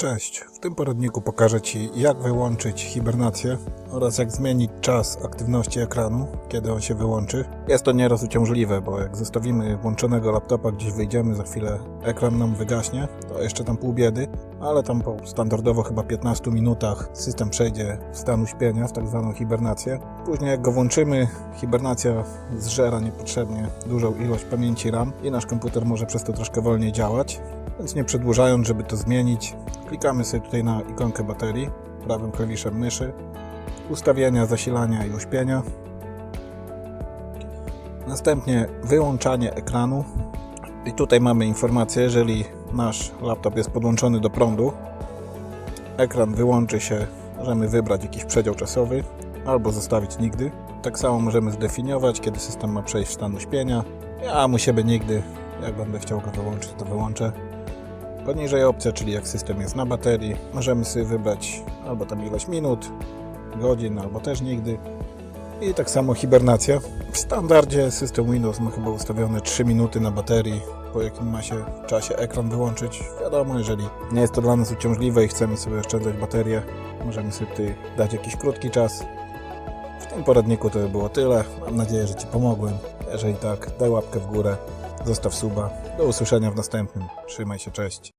Cześć, w tym poradniku pokażę Ci jak wyłączyć hibernację oraz jak zmienić czas aktywności ekranu, kiedy on się wyłączy. Jest to nieraz uciążliwe, bo jak zostawimy włączonego laptopa gdzieś wyjdziemy, za chwilę ekran nam wygaśnie, to jeszcze tam pół biedy, ale tam po standardowo chyba 15 minutach system przejdzie w stan uśpienia, w tak zwaną hibernację. Później jak go włączymy, hibernacja zżera niepotrzebnie dużą ilość pamięci RAM i nasz komputer może przez to troszkę wolniej działać. Więc nie przedłużając, żeby to zmienić, klikamy sobie tutaj na ikonkę baterii prawym klawiszem myszy, ustawienia zasilania i uśpienia. Następnie wyłączanie ekranu. I tutaj mamy informację, jeżeli nasz laptop jest podłączony do prądu, ekran wyłączy się, możemy wybrać jakiś przedział czasowy albo zostawić nigdy. Tak samo możemy zdefiniować, kiedy system ma przejść w stan uśpienia. Ja mu siebie nigdy, jak będę chciał go wyłączyć, to wyłączę. Poniżej opcja, czyli jak system jest na baterii, możemy sobie wybrać albo tam ilość minut, godzin, albo też nigdy. I tak samo hibernacja. W standardzie system Windows ma chyba ustawione 3 minuty na baterii, po jakim ma się czasie ekran wyłączyć. Wiadomo, jeżeli nie jest to dla nas uciążliwe i chcemy sobie oszczędzać baterię, możemy sobie tutaj dać jakiś krótki czas. W tym poradniku to by było tyle. Mam nadzieję, że Ci pomogłem. Jeżeli tak, daj łapkę w górę, zostaw suba. Do usłyszenia w następnym. Trzymaj się, cześć.